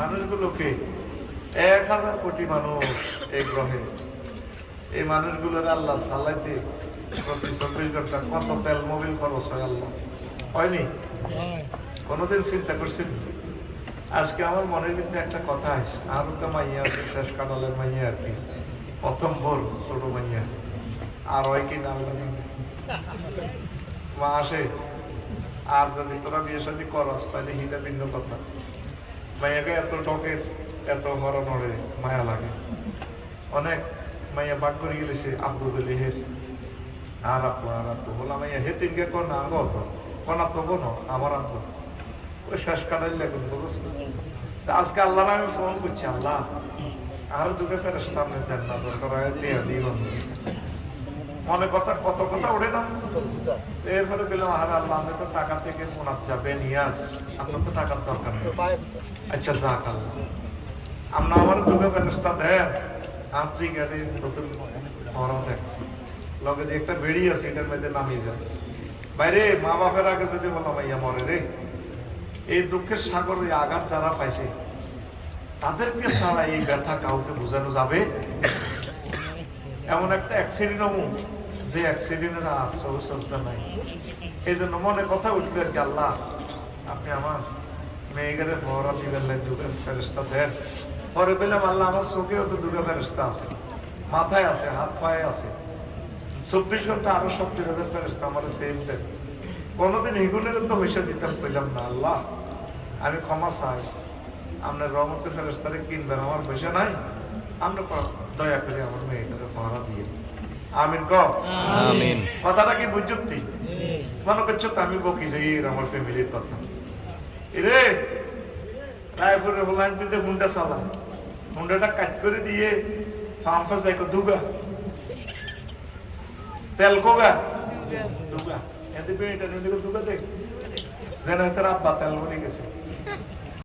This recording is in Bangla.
মানুষগুলোকে এক হাজার কোটি মানুষ এই গ্রহে, এই মানুষগুলোর আল্লাহ সালাইতে প্রতি চব্বিশ ঘণ্টা কত তেল মোবিল খরচ হয় আল্লাহ? হয়নি? কোনোদিন চিন্তা করছেন? আজকে আমার মনের ভিতরে একটা কথা আছে আর তো মাইয়া শেষ কাটালের মাইয়া আর কি, প্রথম ভোর ছোট মাইয়া। আর হয় কি না মা আসে, আর যদি তোরা বিয়ে শাদী করস, তাহলে হিটা ভিন্ন কথা। মাইয়াকে এত টকের এত হর নড়ে মায়া লাগে। অনেক মাইয়া বাক করে গেলেছে আব্দু বলি হে আর আপু আর আপু, বললাম, মাইয়া হে তিনকে কর না, আঙ্গ তো? কনা তো কোনো? আমার আব্বু ওই শেষ কাটাই লাগুন বুঝছ? আজকে আল্লাহ আমি ফোন করছি, আল্লাহ, আর দুটো ফেরস্তা আপনি চান না দরকার দিয়ে মনে কথা, কত কথা ওঠে না? এরপরে পেলাম আর আল্লাহ, আমি তো টাকা থেকে মোনার যাবে নিয়ে আস, আপনার তো টাকার দরকার আচ্ছা যাক আল্লাহ। আমরা আমার দুটো ব্যবস্থা দেন। আপনি গাড়ি নতুন মরম দেখ। লগে একটা বেড়ি আছে, এটার মধ্যে নামিয়ে যায় বাইরে মা বাপের আগে যদি বললাম ইয়া মরে রে। এই দুঃখের সাগর আঘাত যারা পাইছে, তাদেরকে ছাড়া এই ব্যথা কাউকে বোঝানো যাবে? এমন একটা অ্যাক্সিডেন্ট হব যে অ্যাক্সিডেন্টের আর সহসতা নাই। এই জন্য মনে কথা উঠবে আর কি, আল্লাহ, আপনি আমার মেয়েদের মহরা দিবেন দুটো ফেরস্তা দেন। পরে পেলাম আল্লাহ, আমার চোখেও তো দুটো ফেরস্তা আছে। মাথায় আছে, হাত পায়ে আছে। চব্বিশ ঘণ্টা আরও সত্তর হাজার ফেরস্তা আমার সেম দেন। কোনোদিন এগুলোর তো পয়সা দিতাম পেলাম না, আল্লাহ, আমি ক্ষমা চাই। আপনার রহমতের ফেরস্তারে কিনবেন, আমার পয়সা নাই। আমরা দয়া করে আমার মেয়েটাকে পড়া দিয়ে। আমিন ক আমিন। কথাটা কি বুঝছি মনে করছ তো আমি বকি যাই আমার ফ্যামিলির কথা। এরে রায়পুরে হলাম দিতে হুন্ডা চালা হুন্ডাটা কাট করে দিয়ে ফার্মটা যাই দুগা। তেল কোগা? দুগা। এতে দুগা দেখ যেন তার আব্বা তেল বলে গেছে।